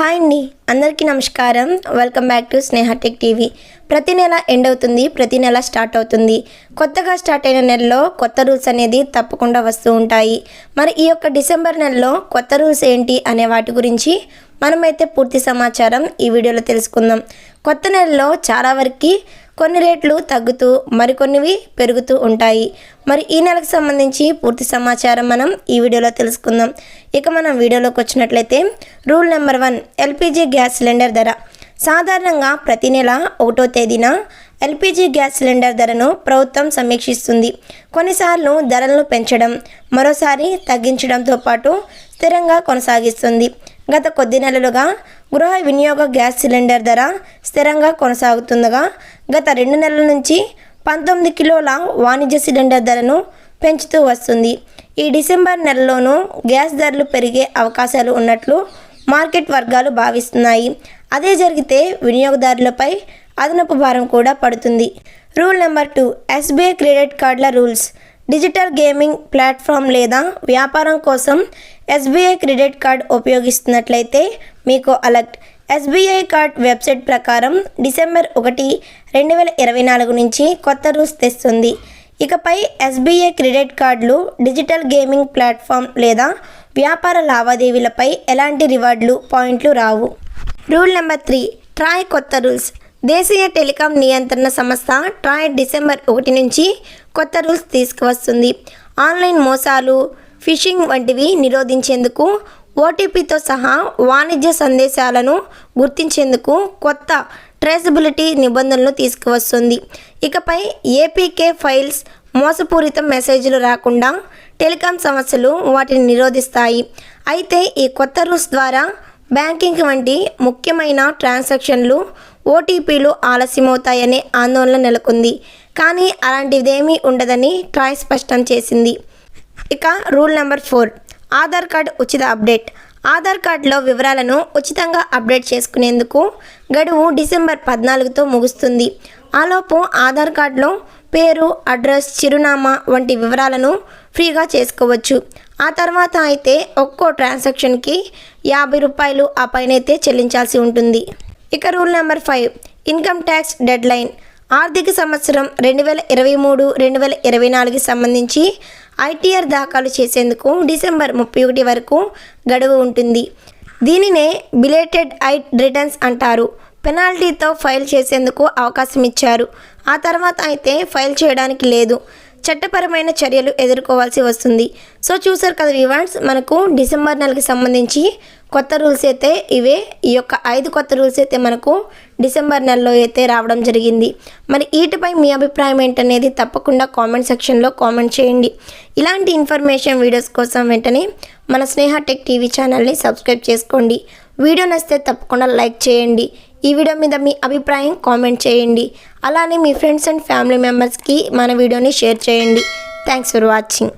Hi అండి. అందరికీ నమస్కారం. Welcome back to Sneha tech TV ప్రతి నెల ఎండ్ అవుతుంది ప్రతి నెల స్టార్ట్ అవుతుంది. కొత్తగా స్టార్ట్ అయిన నెలలో కొత్త రూల్స్ అనేది తప్పకుండా వస్తూ ఉంటాయి. మరి ఈ యొక్క డిసెంబర్ నెలలో కొత్త రూల్స్ ఏంటి అనే వాటి గురించి మనమైతే పూర్తి సమాచారం ఈ వీడియోలో తెలుసుకుందాం. కొత్త నెలలో చాలా వరకు కొన్ని రేట్లు తగ్గుతూ మరికొన్నివి పెరుగుతూ ఉంటాయి. మరి ఈ నెలకు సంబంధించి పూర్తి సమాచారం మనం ఈ వీడియోలో తెలుసుకుందాం. ఇక మనం వీడియోలోకి వచ్చినట్లయితే rule number one LPG gas cylinder ధర. సాధారణంగా ప్రతి నెల ఒకటో తేదీన ఎల్పిజి గ్యాస్ సిలిండర్ ధరను ప్రభుత్వం సమీక్షిస్తుంది. కొన్నిసార్లు ధరలను పెంచడం మరోసారి తగ్గించడంతో పాటు స్థిరంగా కొనసాగిస్తుంది. గత కొద్ది నెలలుగా గృహ వినియోగ గ్యాస్ సిలిండర్ ధర స్థిరంగా కొనసాగుతుండగా గత రెండు నెలల నుంచి పంతొమ్మిది కిలోల వాణిజ్య సిలిండర్ ధరను పెంచుతూ వస్తుంది. ఈ డిసెంబర్ నెలలోనూ గ్యాస్ ధరలు పెరిగే అవకాశాలు ఉన్నట్లు మార్కెట్ వర్గాలు భావిస్తున్నాయి. అదే జరిగితే వినియోగదారులపై అదనపు భారం కూడా పడుతుంది. Rule number two SBI credit కార్డుల రూల్స్. డిజిటల్ గేమింగ్ ప్లాట్ఫామ్ లేదా వ్యాపారం కోసం ఎస్బీఐ క్రెడిట్ కార్డ్ ఉపయోగిస్తున్నట్లయితే మీకు అలర్ట్. ఎస్బీఐ కార్డ్ వెబ్సైట్ ప్రకారం డిసెంబర్ ఒకటి రెండు వేల ఇరవై నాలుగు నుంచి కొత్త రూల్స్ తెస్తుంది. ఇకపై ఎస్బీఐ క్రెడిట్ కార్డులు డిజిటల్ గేమింగ్ ప్లాట్ఫామ్ లేదా వ్యాపార లావాదేవీలపై ఎలాంటి రివార్డులు పాయింట్లు రావు. రూల్ నెంబర్ త్రీ ట్రాయ్ కొత్త రూల్స్. దేశీయ టెలికాం నియంత్రణ సంస్థ ట్రాయ్ డిసెంబర్ ఒకటి నుంచి కొత్త రూల్స్ తీసుకువస్తుంది. ఆన్లైన్ మోసాలు ఫిషింగ్ వంటివి నిరోధించేందుకు ఓటీపీతో సహా వాణిజ్య సందేశాలను గుర్తించేందుకు కొత్త ట్రేసబిలిటీ నిబంధనలు తీసుకువస్తుంది. ఇకపై ఏపీకే ఫైల్స్ మోసపూరిత మెసేజ్లు రాకుండా టెలికాం సంస్థలు వాటిని నిరోధిస్తాయి. అయితే ఈ కొత్త రూల్స్ ద్వారా బ్యాంకింగ్ వంటి ముఖ్యమైన ట్రాన్సాక్షన్లు ఓటీపీలు ఆలస్యమవుతాయనే ఆందోళన నెలకొంది. కానీ అలాంటిదేమీ ఉండదని ట్రాయ్ స్పష్టం చేసింది. ఇక rule number four. Aadhaar card ఉచిత అప్డేట్. ఆధార్ కార్డులో వివరాలను ఉచితంగా అప్డేట్ చేసుకునేందుకు గడువు డిసెంబర్ పద్నాలుగుతో ముగుస్తుంది. ఆలోపు ఆధార్ కార్డులో పేరు అడ్రస్ చిరునామా వంటి వివరాలను ఫ్రీగా చేసుకోవచ్చు. ఆ తర్వాత అయితే ఒక్కో ట్రాన్సాక్షన్కి యాభై రూపాయలు ఆ పైన అయితే చెల్లించాల్సి ఉంటుంది. ఇక rule number five income tax deadline ఆర్థిక సంవత్సరం రెండు వేల ఇరవై మూడు రెండు వేల ఇరవై నాలుగుకి సంబంధించి ఐటీఆర్ దాఖలు చేసేందుకు డిసెంబర్ ముప్పై ఒకటి వరకు గడువు ఉంటుంది. దీనినే బిలేటెడ్ ఐట్ రిటర్న్స్ అంటారు. పెనాల్టీతో ఫైల్ చేసేందుకు అవకాశం ఇచ్చారు. ఆ తర్వాత అయితే ఫైల్ చేయడానికి లేదు. చట్టపరమైన చర్యలు ఎదుర్కోవాల్సి వస్తుంది. సో చూసారు కదా వివాన్స్ మనకు డిసెంబర్ నెలకి సంబంధించి కొత్త రూల్స్ అయితే ఇవే. ఈ యొక్క ఐదు కొత్త రూల్స్ అయితే మనకు డిసెంబర్ నెలలో అయితే రావడం జరిగింది. మరి వీటిపై మీ అభిప్రాయం ఏంటనేది తప్పకుండా కామెంట్ సెక్షన్లో కామెంట్ చేయండి. ఇలాంటి ఇన్ఫర్మేషన్ వీడియోస్ కోసం వెంటనే మన స్నేహ టెక్ టీవీ ఛానల్ని సబ్స్క్రైబ్ చేసుకోండి. వీడియో నచ్చితే తప్పకుండా లైక్ చేయండి. ఈ వీడియో మీద మీ అభిప్రాయం కామెంట్ చేయండి. అలానే మీ ఫ్రెండ్స్ అండ్ ఫ్యామిలీ మెంబర్స్కి మన వీడియోని షేర్ చేయండి. Thanks for watching.